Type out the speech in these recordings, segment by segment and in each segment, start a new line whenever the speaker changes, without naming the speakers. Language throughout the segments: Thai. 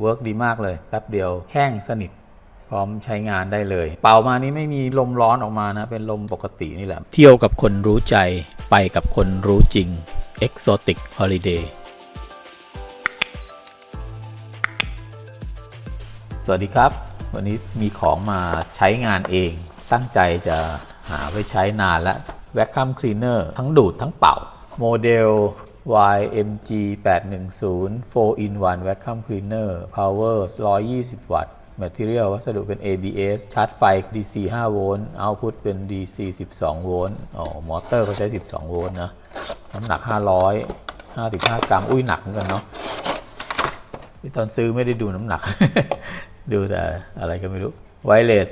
เวิร์กดีมากเลยแป๊บเดียวแห้งสนิทพร้อมใช้งานได้เลย เป่ามานี้ไม่มีลมร้อนออกมานะ เป็นลมปกตินี่แหละ เที่ยวกับคนรู้ใจไปกับคนรู้จริง Exotic Holiday สวัสดีครับ วันนี้มีของมาใช้งานเอง ตั้งใจจะหาไว้ใช้นานแล้ว Vacuum Cleaner ทั้งดูดทั้งเป่า โมเดล YMG 810 4 in 1 Vacuum Cleaner Power 120 วัตต์ Material วัสดุเป็น ABS ชาร์จไฟ DC 5 โวลต์ Output เป็น DC 12 โวลต์ อ๋อ มอเตอร์เขาใช้ 12 โวลต์นะ น้ำหนัก 500 55 กรัม อุ้ยหนักเหมือนกันเนาะตอนซื้อไม่ได้ดูน้ำหนัก ดูแต่อะไรก็ไม่รู้ไวเลส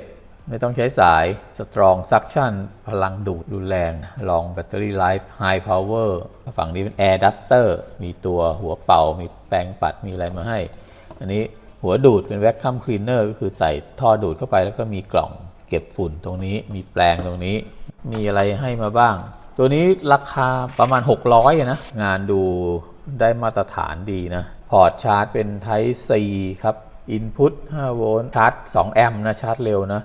ไม่ต้องใช้สาย Strong Suction พลังดูดรุนแรง Long Battery Life High Power ฝั่งนี้เป็น Air Duster มีตัวหัวเป่า มีแปรงปัด มีอะไรมาให้ อันนี้หัวดูดเป็น Vacuum Cleaner ก็คือใส่ท่อดูดเข้าไปแล้วก็มีกล่องเก็บฝุ่นตรงนี้ มีแปรงตรงนี้ มีอะไรให้มาบ้าง ตัวนี้ราคาประมาณ 600อะนะ งานดูได้มาตรฐานดีนะ พอร์ตชาร์จเป็น Type C ครับ Input 5 โวลต์ ชาร์จ 2 แอมป์นะ ชาร์จเร็วนะ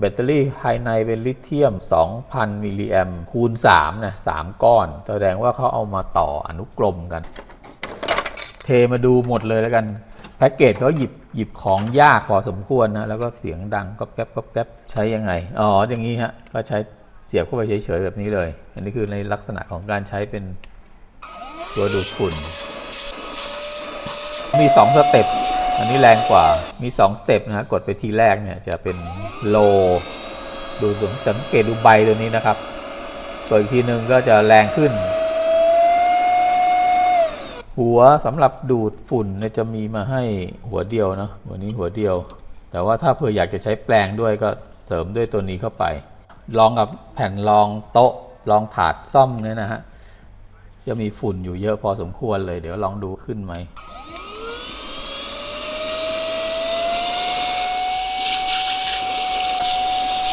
แบตเตอรี่ภายในเป็นลิเธียม 2,000 มิลลิแอมคูณ3นะ3ก้อน แสดงว่าเขาเอามาต่ออนุกรมกัน เทมาดูหมดเลยแล้วกัน แพ็กเกจเขาหยิบหยิบของยากพอสมควรนะ แล้วก็เสียงดังก๊อบแก๊บก๊อบแก๊บใช้ยังไง อ๋อ อย่างนี้ฮะ ก็ใช้เสียบเข้าไปเฉยๆแบบนี้เลย อันนี้คือในลักษณะของการใช้เป็นตัวดูดฝุ่น มี 2 สเต็ป อันนี้แรงกว่า มี 2 สเต็ปนะฮะ กดไปทีแรกเนี่ยจะเป็น โล ดูสังเกตดูใบตัวนี้นะครับกดอีกทีหนึ่งก็จะแรงขึ้น หัวสำหรับดูดฝุ่นจะมีมาให้หัวเดียวเนาะหัวนี้หัวเดียว แต่ว่าถ้าเผื่ออยากจะใช้แปลงด้วยก็เสริมด้วยตัวนี้เข้าไป ลองกับแผ่นรองโต๊ะรองถาดซ่อมเนี่ยนะฮะจะมีฝุ่นอยู่เยอะพอสมควรเลย เดี๋ยวลองดูขึ้นไหม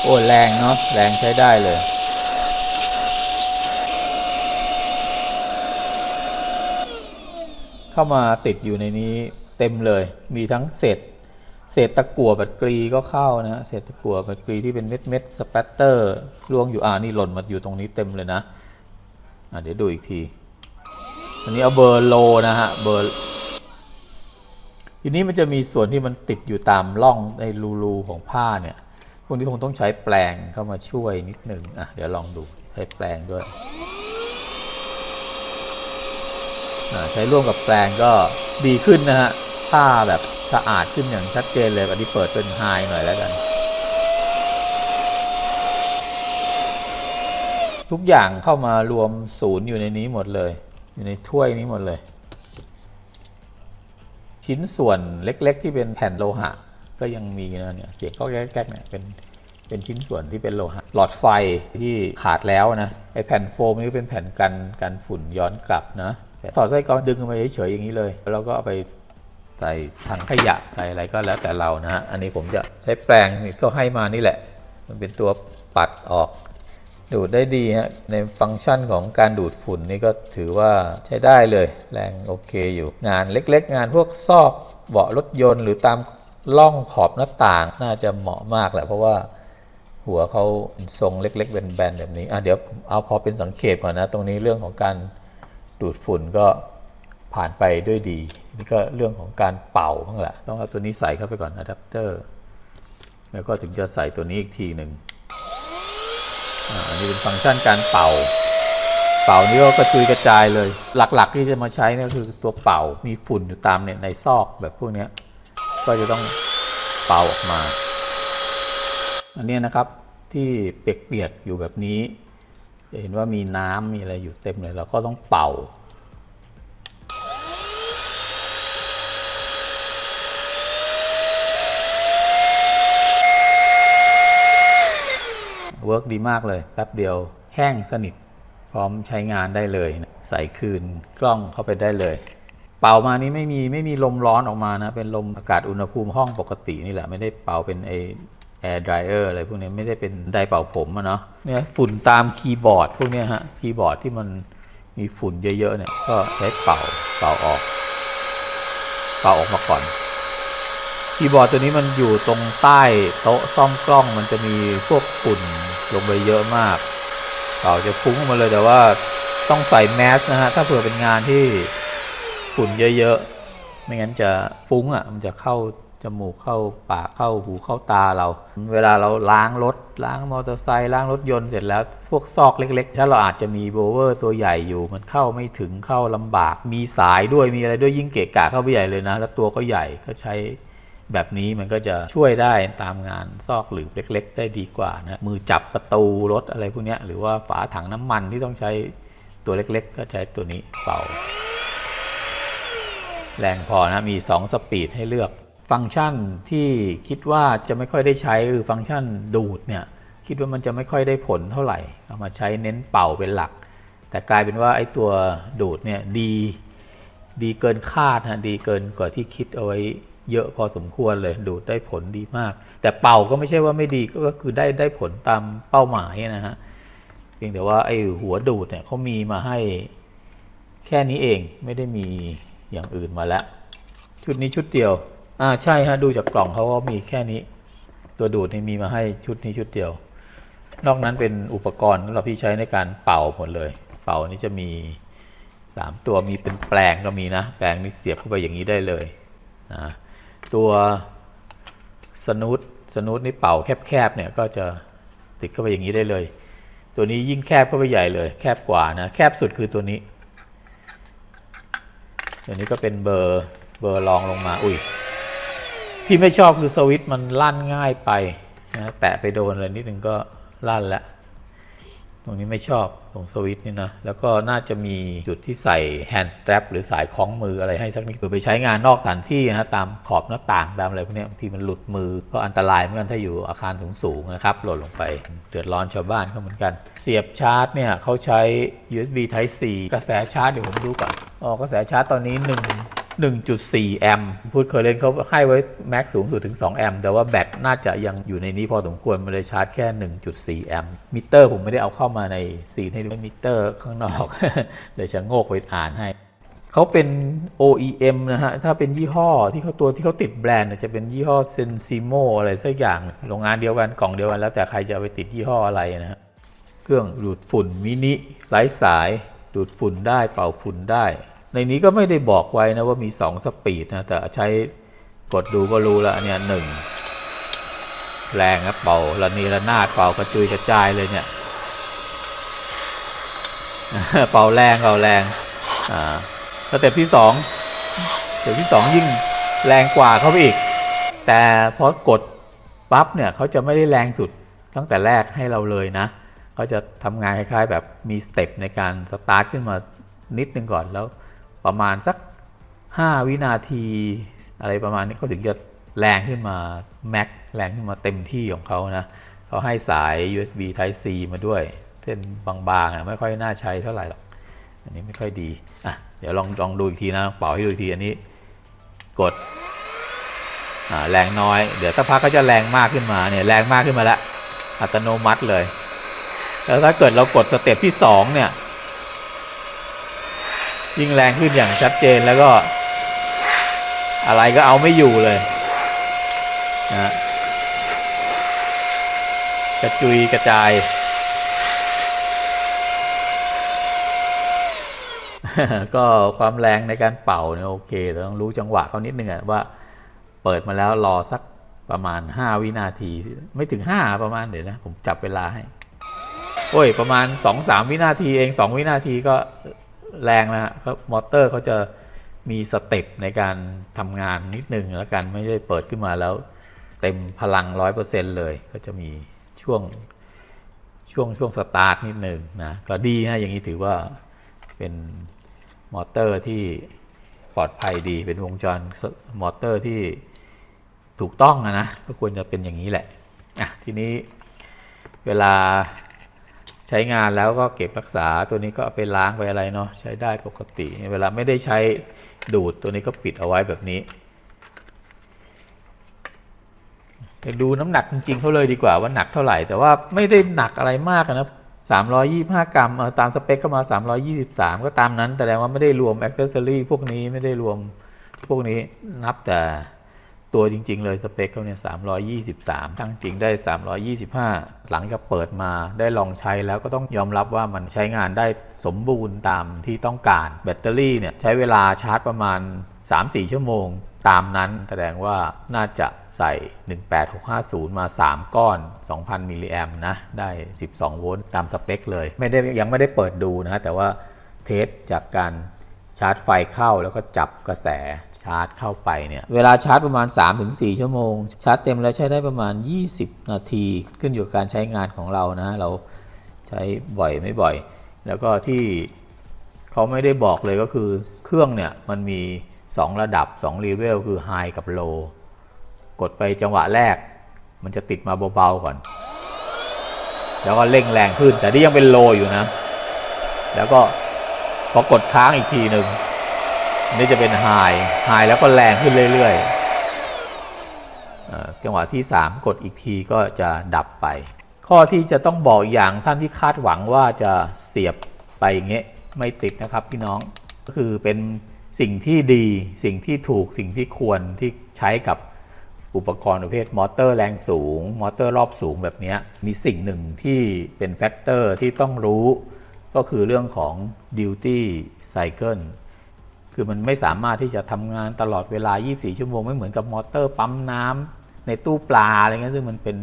โอ้แรงเนาะแรงใช้ได้เลยเข้ามาติดอยู่ในนี้เต็มเลย มีทั้งเศษเศษตะกั่วบัดกรีก็เข้านะเศษตะกั่วบัดกรีที่เป็นเม็ดเม็ดสเปตเตอร์ล่วงอยู่อ่านี่หล่นมาอยู่ตรงนี้เต็มเลยนะอ่าเดี๋ยวดูอีกที อันนี้เอาเบอร์โลนะฮะเบอร์ทีนี้มันจะมีส่วนที่มันติดอยู่ตามร่องในรูๆของผ้าเนี่ย วกนี้คงต้องใช้แปลงเข้ามาช่วยนิดหนึ่งอะเดี๋ยวลองดูใช้แปลงด้วยใช้ร่วมกับแปลงก็ดีขึ้นนะฮะผ้าแบบสะอาดขึ้นอย่างชัดเจนเลยอันนี้เปิดเป็นไฮหน่อยแล้วกัน ทุกอย่างเข้ามารวมศูนย์อยู่ในนี้หมดเลย อยู่ในถ้วยนี้หมดเลย ชิ้นส่วนเล็กๆที่เป็นแผ่นโลหะ ก็ยังมีนะเนี่ยเสียงก็แก๊กๆเนี่ยเป็นเป็นชิ้นส่วนที่เป็นโลหะหลอดไฟที่ขาดแล้วนะไอแผ่นโฟมนี่เป็นแผ่นกันกันฝุ่นย้อนกลับนะแต่อไส้กรองดึงมาเฉยๆอย่างนี้เลย แล้วก็เอาไปใส่ถังขยะใส่อะไรก็แล้วแต่เรานะฮะอันนี้ผมจะใช้แปรงนี่ก็ให้มานี่แหละ มันเป็นตัวปัดออก ดูดได้ดีฮะในฟังก์ชันของการดูดฝุ่นนี่ก็ถือว่าใช้ได้เลย แรงโอเคอยู่งานเล็กๆ งานพวกซอกเบาะรถยนต์หรือตาม ล่องขอบหน้าต่างน่าจะเหมาะมากแหละเพราะว่าหัวเขาทรงเล็กๆแบนๆแบบนี้อะเดี๋ยวเอาพอเป็นสังเขปก่อนนะ ตรงนี้เรื่องของการดูดฝุ่นก็ผ่านไปด้วยดี นี่ก็เรื่องของการเป่าบ้างแหละต้องเอาตัวนี้ใส่เข้าไปก่อนอะแดปเตอร์แล้วก็ถึงจะใส่ตัวนี้อีกทีหนึ่งอันนี้เป็นฟังก์ชันการเป่า เป่านี่ก็กระจุยกระจายเลย หลักๆที่จะมาใช้นี่คือตัวเป่ามีฝุ่นอยู่ตามเนี่ยในซอกแบบพวกเนี้ย ก็จะต้องเป่าออกมา อันนี้นะครับที่เปียกๆอยู่แบบนี้ จะเห็นว่ามีน้ำมีอะไรอยู่เต็มเลยเราก็ต้องเป่าเวิร์กดีมากเลย แป๊บเดียวแห้งสนิท พร้อมใช้งานได้เลย ใส่คืนกล้องเข้าไปได้เลย เป่ามานี้ไม่มีไม่มีลมร้อนออกมานะ เป็นลมอากาศอุณหภูมิห้องปกตินี่แหละไม่ได้เป่าเป็นไอแอร์ดรายเออร์อะไรพวกนี้ไม่ได้เป็นไดเป่าผมอะเนาะเนี่ยฝุ่นตามคีย์บอร์ดพวกนี้ฮะคีย์บอร์ดที่มันมีฝุ่นเยอะๆเนี่ยก็ใช้เป่าเป่าออก เป่าออกมาก่อนคีย์บอร์ดตัวนี้มันอยู่ตรงใต้โต๊ะซ่อมกล้องมันจะมีพวกฝุ่นลงไปเยอะมากเป่าจะฟุ้งมาเลยแต่ว่าต้องใส่แมสนะฮะถ้าเผื่อเป็นงานที่ ฝุ่นเยอะๆ ไม่งั้นจะฟุ้งอะ มันจะเข้าจมูกเข้าปากเข้าหูเข้าตาเรา เวลาเราล้างรถล้างมอเตอร์ไซค์ล้างรถยนต์เสร็จแล้ว พวกซอกเล็กๆ ถ้าเราอาจจะมีโบเวอร์ตัวใหญ่อยู่ มันเข้าไม่ถึงเข้าลำบาก มีสายด้วยมีอะไรด้วยยิ่งเกะกะเข้าไปใหญ่เลยนะ แล้วตัวก็ใหญ่ก็ใช้แบบนี้มันก็จะช่วยได้ตามงานซอกหลืบเล็ก ๆ ได้ดีกว่านะมือจับประตูรถอะไรพวกนี้หรือว่าฝาถังน้ำมันที่ต้องใช้ตัวเล็ก ๆ ก็ใช้ตัวนี้เป่า แรงพอนะ มี 2 สปีดให้เลือก ฟังก์ชันที่คิดว่าจะไม่ค่อยได้ใช้คือฟังก์ชันดูดเนี่ยคิดว่ามันจะไม่ค่อยได้ผลเท่าไหร่ เอามาใช้เน้นเป่าเป็นหลัก แต่กลายเป็นว่าไอ้ตัวดูดเนี่ยดี ดีเกินคาดฮะดีเกินกว่าที่คิดเอาไว้เยอะพอสมควรเลยดูดได้ผลดีมาก แต่เป่าก็ไม่ใช่ว่าไม่ดีก็คือได้ได้ผลตามเป้าหมายนะฮะเพียงแต่ว่าไอ้หัวดูดเนี่ยเขามีมาให้แค่นี้เองไม่ได้มี อย่างอื่นมาแล้ว ชุดนี้ชุดเดียว อ่าใช่ฮะดูจากกล่องเขาก็มีแค่นี้ ตัวดูดนี่มีมาให้ชุดนี้ชุดเดียว นอกนั้นเป็นอุปกรณ์สำหรับที่ใช้ในการเป่าหมดเลย เป่านี่จะมีสามตัวมีเป็นแปลงก็มีนะ แปลงนี่เสียบเข้าไปอย่างนี้ได้เลยนะตัวสนุดสนุดนี่เป่าแคบๆเนี่ยก็จะติดเข้าไปอย่างนี้ได้เลย ตัวนี้ยิ่งแคบเข้าไปใหญ่เลย แคบกว่านะ แคบสุดคือตัวนี้ ตัวนี้ก็เป็นเบอร์เบอร์รองลงมาอุ้ยที่ไม่ชอบคือสวิตช์มันลั่นง่ายไปนะแตะไปโดนอะไรนิดนึงก็ลั่นแล้ว ตรงนี้ไม่ชอบตรงสวิตช์นี่นะ แล้วก็น่าจะมีจุดที่ใส่แฮนด์ส t ตร p หรือสายคล้องมืออะไรให้สักนิดเผื่อไปใช้งานนอกสถานที่นะตามขอบหน้าต่างตามอะไรพวกนี้บางทีมันหลุดมือก็อันตรายเหมือนกันถ้าอยู่อาคารสูงๆนะครับหล่นลงไปเดือดร้อนชาวบ้านเขาเหมือนกัน เสียบชาร์จเนี่ยเขาใช้ USB Type C กระแสชาร์จเดี๋ยวผมดูก่อนอ๋อกระแสชาร์จตอนนี้1 1.4 แอมป์พูดเคยเล่นเขาให้ไว้แม็กสูงสุดถึง 2 แอมป์แต่ว่าแบตน่าจะยังอยู่ในนี้พอสมควรมันเลยชาร์จแค่ 1.4 แอมป์มิเตอร์ผมไม่ได้เอาเข้ามาในซีให้ดูมิเตอร์ข้างนอกเลยชะโงกไปอ่านให้ เขาเป็น OEM นะฮะ ถ้าเป็นยี่ห้อที่เขาตัวที่เขาติดแบรนด์จะเป็นยี่ห้อ Sensimo อะไรสักอย่างโรงงานเดียวกันกล่องเดียวกันแล้วแต่ใครจะไปติดยี่ห้ออะไรนะฮะเครื่องดูดฝุ่นมินิไร้สาย ดูดฝุ่นได้เป่าฝุ่นได้ ในนี้ก็ไม่ได้บอกไว้นะว่ามี 2 สปีดนะ แต่ใช้กดดูก็รู้แล้วอันเนี่ยหนึ่งแรงครับเป่าระนีระนาดเป่ากระจุยกระจายเลยเนี่ย เป่าแรงเป่าแรงอ่าสเต็ปที่สองสเต็ปที่สองยิ่งแรงกว่าเข้าไปอีก แต่พอกดปั๊บเนี่ยเขาจะไม่ได้แรงสุดตั้งแต่แรกให้เราเลยนะเขาจะทำงานคล้ายๆแบบมีสเต็ปในการสตาร์ทขึ้นมานิดนึงก่อนแล้ว ประมาณสัก 5 วินาที อะไรประมาณนี้เขาถึงจะแรงขึ้นมาแม็กแรงขึ้นมาเต็มที่ของเขานะเขาให้สาย USB Type C มาด้วยเส้นบางๆอะไม่ค่อยน่าใช้เท่าไหร่หรอกอันนี้ไม่ค่อยดีอะเดี๋ยวลองลองดูอีกทีนะเป่าให้ดูอีกทีอันนี้กดแรงน้อย เดี๋ยวถ้าพักก็จะแรงมากขึ้นมาเนี่ยแรงมากขึ้นมาแล้วอัตโนมัติเลย แล้วถ้าเกิดเรากดสเต็ปที่สองเนี่ย ยิ่งแรงขึ้นอย่างชัดเจนแล้วก็ อะไรก็เอาไม่อยู่เลยนะกระจุยกระจาย ก็ความแรงในการเป่าเนี่ยโอเคต่ต้องรู้จังหวะเขานิดนึงอะว่าเปิดมาแล้วรอสักประมาณ 5 วินาที ไม่ถึง 5 ประมาณเดี๋ยวนะ ผมจับเวลาให้ โอ้ย ประมาณ 2-3 วินาทีเอง 2 วินาทีก็ แรงนะฮะครับมอเตอร์เขาจะมีสเต็ปในการทำงานนิดนึงแล้วกันไม่ใช่เปิดขึ้นมาแล้วเต็มพลัง 100%เลย ก็จะมีช่วงช่วงช่วงสตาร์ทนิดนึงนะก็ดีนะอย่างนี้ถือว่าเป็นมอเตอร์ที่ปลอดภัยดีเป็นวงจรมอเตอร์ที่ถูกต้องอะนะก็ควรจะเป็นอย่างนี้แหละอะทีนี้เวลา ใช้งานแล้วก็เก็บรักษาตัวนี้ก็เอาไปล้างไปอะไรเนาะใช้ได้ปกติ เวลาไม่ได้ใช้ดูดตัวนี้ก็ปิดเอาไว้แบบนี้ไปดูน้ำหนักจริงๆเขาเลยดีกว่าว่าหนักเท่าไหร่ แต่ว่าไม่ได้หนักอะไรมากอะนะ325 กรัมเอาตามสเปคเข้ามา 323 ก็ตามนั้นแต่แสดงว่าไม่ได้รวมอ c เซสซอรี่พวกนี้ไม่ได้รวมพวกนี้นับแต่ ตัวจริง ๆ เลยสเปคเขาเนี่ย323 ตั้งจริงได้ 325 หลังจากเปิดมาได้ลองใช้แล้วก็ต้องยอมรับว่ามันใช้งานได้สมบูรณ์ตามที่ต้องการ แบตเตอรี่เนี่ยใช้เวลาชาร์จประมาณ 3-4 ชั่วโมง ตามนั้นแสดงว่าน่าจะใส่ 18650 มา 3 ก้อน 2,000 มิลลิแอมนะ ได้ 12 โวลต์ตามสเปคเลย ไม่ได้ยังไม่ได้เปิดดูนะ แต่ว่าเทสจากการชาร์จไฟเข้าแล้วก็จับกระแส ชาร์จเข้าไปเนี่ยเวลาชาร์จประมาณ 3-4 ชั่วโมง ชาร์จเต็มแล้วใช้ได้ประมาณ 20 นาที ขึ้นอยู่กับการใช้งานของเรานะเราใช้บ่อยไม่บ่อย แล้วก็ที่เขาไม่ได้บอกเลยก็คือเครื่องเนี่ยมันมี 2 ระดับ2 level คือ high กับ low กดไปจังหวะแรก มันจะติดมาเบาๆก่อน แล้วก็เร่งแรงขึ้นแต่ที่ยังเป็น low อยู่นะ แล้วก็พอกดค้างอีกทีหนึ่ง นี่จะเป็น high high แล้วก็แรงขึ้นเรื่อยๆเจังหวะที่ 3 กดอีกทีก็จะดับไป ข้อที่จะต้องบอกอย่างท่านที่คาดหวังว่าจะเสียบไปอย่างเงี้ยไม่ติดนะครับพี่น้องก็คือเป็นสิ่งที่ดีสิ่งที่ถูกสิ่งที่ควรที่ใช้กับอุปกรณ์ประเภทมอเตอร์แรงสูง มอเตอร์รอบสูงแบบนี้มีสิ่งหนึ่งที่เป็นแฟกเตอร์ที่ต้องรู้ ก็คือเรื่องของ duty cycle คือมันไม่สามารถที่จะทำงานตลอดเวลา 24 ชั่วโมง ไม่เหมือนกับมอเตอร์ปั๊มน้ำในตู้ปลาอะไรเงี้ยซึ่งมันเป็น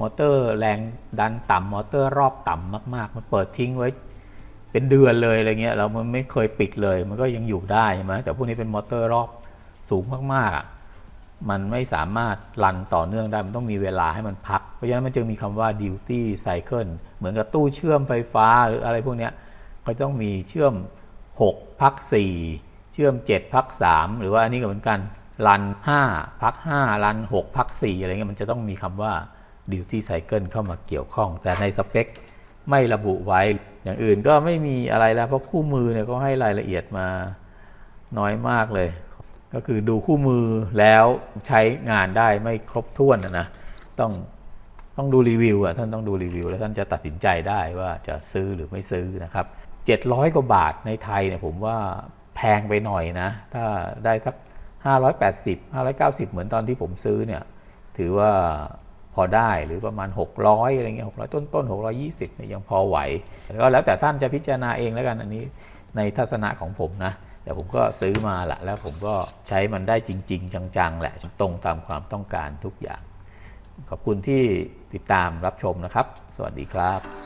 มอเตอร์แรงดันต่ำมอเตอร์รอบต่ำมาก ๆ มันเปิดทิ้งไว้เป็นเดือนเลยอะไรเงี้ยเรามันไม่เคยปิดเลย มันก็ยังอยู่ได้ใช่ไหมแต่พวกนี้เป็นมอเตอร์รอบสูงมากๆอะมันไม่สามารถรันต่อเนื่องได้ มันต้องมีเวลาให้มันพัก เพราะฉะนั้นมันจึงมีคำว่า duty cycle เหมือนกับตู้เชื่อมไฟฟ้าหรืออะไรพวกเนี้ยก็ต้องมีเชื่อม 6 พัก 4 ชื่อม 7 พัก 3 หรือว่าอันนี้ก็เหมือนกันรัน 5 พัก 5 รัน 6 พัก 4 อะไรเงี้ยมันจะต้องมีคำว่า duty cycle เข้ามาเกี่ยวข้อง แต่ในสเปคไม่ระบุไว้ อย่างอื่นก็ไม่มีอะไรแล้วเพราะคู่มือเนี่ยก็ให้รายละเอียดมาน้อยมากเลย ก็คือดูคู่มือแล้วใช้งานได้ไม่ครบถ้วนนะนะต้องต้องดูรีวิวอะท่านต้องดูรีวิว แล้วท่านจะตัดสินใจได้ว่าจะซื้อหรือไม่ซื้อนะครับ 700 กว่าบาทในไทยเนี่ยผมว่า แพงไปหน่อยนะ ถ้าได้สัก580 590 เหมือนตอนที่ผมซื้อเนี่ย ถือว่าพอได้หรือประมาณ 600อะไรเงี้ย600 ต้นต้นๆ620เนี่ยยังพอไหว แล้วก็แล้วแต่ท่านจะพิจารณาเองแล้วกันอันนี้ในทัศนะของผมนะ แต่ผมก็ซื้อมาละแล้วผมก็ใช้มันได้จริง ๆ จังๆ แหละ ตรงตามความต้องการทุกอย่าง ขอบคุณที่ติดตามรับชมนะครับ สวัสดีครับ